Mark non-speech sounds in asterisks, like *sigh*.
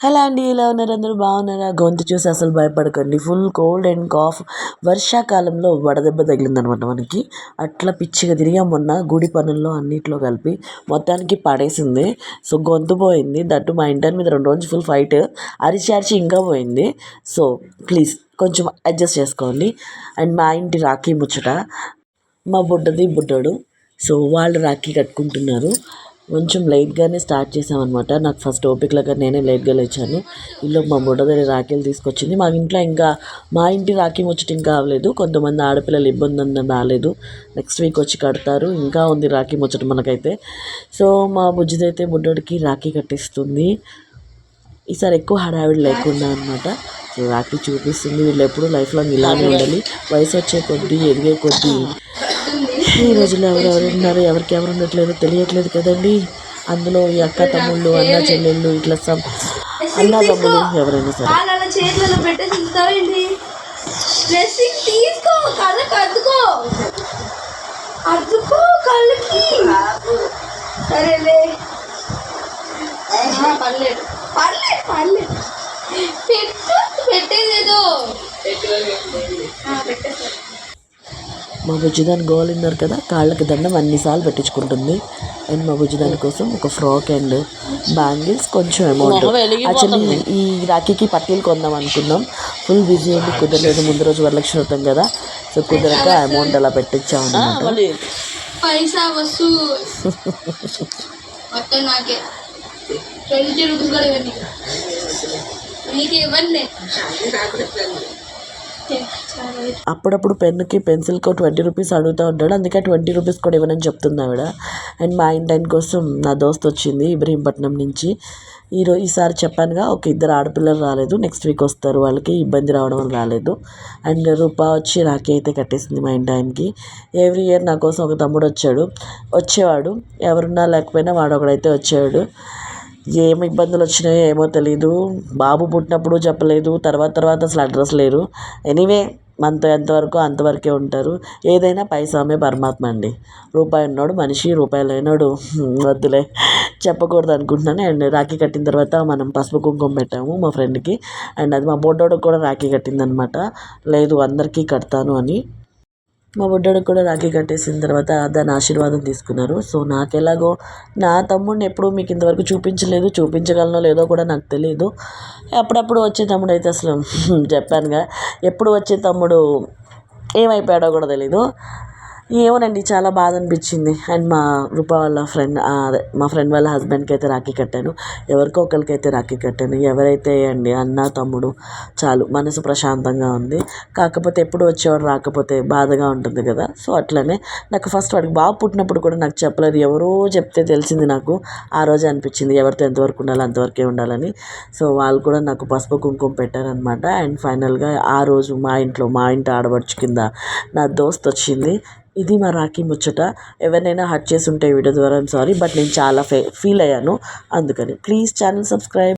Hello అండి ఎలా ఉన్నారు అందరూ? బాగున్నారా? గొంతు చూసి అసలు భయపడకండి. Full cold and cough. వర్షాకాలంలో వడదెబ్బ తగిలిందనమాట మనకి. అట్లా పిచ్చిగా తిరిగా మొన్న గుడి పనుల్లో అన్నిట్లో కలిపి. మొత్తానికి పడేసింది. సో గొంతు పోయింది. దట్టు మా ఇంటర్ మీద రెండు రోజులు ఫుల్ ఫైట్. అరిచి అరిచి ఇంకా పోయింది. సో ప్లీజ్ కొంచెం అడ్జస్ట్ చేసుకోండి. అండ్ మా ఇంటి రాఖీ ముచ్చట. మా బుడ్డది బుడ్డోడు. సో వాళ్ళు రాఖీ కట్టుకుంటున్నారు. కొంచెం లేట్గానే స్టార్ట్ చేసామన్నమాట నాకు ఫస్ట్ ఓపికలాగా నేనే లేట్గా లేచాను. ఇల్లు మా బుడ్డదని రాఖీలు తీసుకొచ్చింది. మా ఇంట్లో ఇంకా మా ఇంటి రాఖీ ముచ్చట ఇంకా అవ్వలేదు. కొంతమంది ఆడపిల్లలు ఇబ్బంది ఉందని రాలేదు నెక్స్ట్ వీక్ వచ్చి కడతారు. ఇంకా ఉంది రాఖీ ముచ్చట మనకైతే. సో మా బుజ్జిదైతే బుడ్డోడికి రాఖీ కట్టిస్తుంది. ఈసారి ఎక్కువ హడావిడి లేకుండా అనమాట సో రాఖీ చూపిస్తుంది. వీళ్ళు ఎప్పుడు లైఫ్లో ఇలానే ఉండాలి. వయసు వచ్చే కొద్దీ ఎదిగే కొద్దీ ఈ రోజుల్లో ఎవరెవరు ఉన్నారు ఎవరికి ఎవరు ఉండట్లేదు తెలియట్లేదు కదండి. అందులో ఈ అక్క తమ్ముళ్ళు అన్న చెల్లెళ్ళు ఇట్లా సమ్ అన్న తమ్ముళ్ళు ఎవరైనా సరే. సరేలే. పర్లేదు. పర్లేదు పర్లేదు. పెట్టు పెట్టేదేదో. పెట్టేసా మా బుజ్జిదాని గోల్ ఉన్నారు కదా కాళ్ళకి దండం అన్నిసార్లు పెట్టించుకుంటుంది. అండ్ మా బుజ్జిదాని కోసం ఒక ఫ్రాక్ అండ్ బ్యాంగిల్స్ కొంచెం అమౌంట్ యాక్చువల్లీ ఈ రాఖీకి పట్టీలు కొందాం అనుకున్నాం. ఫుల్ బిజీ ఉండి కుదరలేదు ముందు రోజు వరలక్ష్మి అవుతాం కదా. సో కుదరక అమౌంట్ అలా పెట్టించాం అనమాట పైసా వస్తు. *laughs* మొత్తం నాకే. ట్వంటీ రూపీస్ కూడా ఇవ్వండి నీకు ఇవ్వండి. అప్పుడప్పుడు పెన్నుకి పెన్సిల్కి ట్వంటీ రూపీస్ అడుగుతూ ఉంటాడు. అందుకే ట్వంటీ రూపీస్ కూడా ఇవ్వనని చెప్తుంది ఆవిడ. అండ్ మా ఇంటి కోసం నా దోస్త్ వచ్చింది ఇబ్రహీంపట్నం నుంచి. ఈరోజు ఈసారి చెప్పానుగా ఒక ఇద్దరు ఆడపిల్లలు రాలేదు. నెక్స్ట్ వీక్ వస్తారు వాళ్ళకి. ఇబ్బంది రావడం వల్ల రాలేదు. అండ్ రూపా వచ్చి రాఖీ అయితే కట్టేసింది మా ఇంటి ఆయనకి. ఎవ్రీ ఇయర్ నా కోసం ఒక తమ్ముడు వచ్చాడు. వచ్చేవాడు. ఎవరున్నా లేకపోయినా వాడు ఒకడైతే వచ్చాడు ఏమి ఇబ్బందులు వచ్చినాయో ఏమో తెలీదు. బాబు పుట్టినప్పుడు చెప్పలేదు. తర్వాత తర్వాత అసలు అడ్రస్ లేరు. ఎనీవే మనతో ఎంతవరకు అంతవరకే ఉంటారు. ఏదైనా పైసామే పరమాత్మ అండి. రూపాయి ఉన్నాడు మనిషి రూపాయి లేనాడు *laughs* వద్దులే. చెప్పకూడదు అనుకుంటున్నాను. అండ్ రాఖీ కట్టిన తర్వాత మనం పసుపు కుంకుమ పెట్టాము మా ఫ్రెండ్కి అండ్ అది మా బొడ్డోడికి కూడా రాఖీ కట్టిందనమాట. లేదు అందరికీ కడతాను అని. మా బుడ్డోడికి కూడా రాఖీ కట్టేసిన తర్వాత దాని ఆశీర్వాదం తీసుకున్నారు. సో నాకు ఎలాగో నా తమ్ముడిని ఎప్పుడూ మీకు ఇంతవరకు చూపించలేదు చూపించగలనో లేదో కూడా నాకు తెలియదు అప్పుడప్పుడు వచ్చే తమ్ముడు అయితే అసలు చెప్పానుగా ఎప్పుడు వచ్చే తమ్ముడు ఏమైపోయాడో కూడా తెలీదు. ఏమోనండి చాలా బాధ అనిపించింది అండ్ మా రూప వాళ్ళ ఫ్రెండ్ అదే మా ఫ్రెండ్ వాళ్ళ హస్బెండ్కి అయితే రాఖీ కట్టాను. ఎవరికో ఒకరికి అయితే రాఖీ కట్టాను. ఎవరైతే అండి అన్న తమ్ముడు చాలు మనసు ప్రశాంతంగా ఉంది. కాకపోతే ఎప్పుడు వచ్చేవాడు రాకపోతే బాధగా ఉంటుంది కదా. సో అట్లనే నాకు ఫస్ట్ వాడికి బాబు పుట్టినప్పుడు కూడా నాకు చెప్పలేదు. ఎవరో చెప్తే తెలిసింది నాకు. ఆ రోజు అనిపించింది ఎవరితో ఎంతవరకు ఉండాలి అంతవరకే ఉండాలని. సో వాళ్ళు కూడా నాకు పసుపు కుంకుమ పెట్టారనమాట. అండ్ ఫైనల్గా ఆ రోజు మా ఇంట్లో మా ఇంటి ఆడబడుచు కింద నా దోస్త్ వచ్చింది ఇది మా రాఖీ ముచ్చట. ఎవరినైనా హర్ట్ చేసి ఉంటే వీడియో ద్వారా సారీ బట్ నేను చాలా ఫే ఫీల్ అయ్యాను. అందుకని ప్లీజ్ ఛానల్ సబ్స్క్రైబ్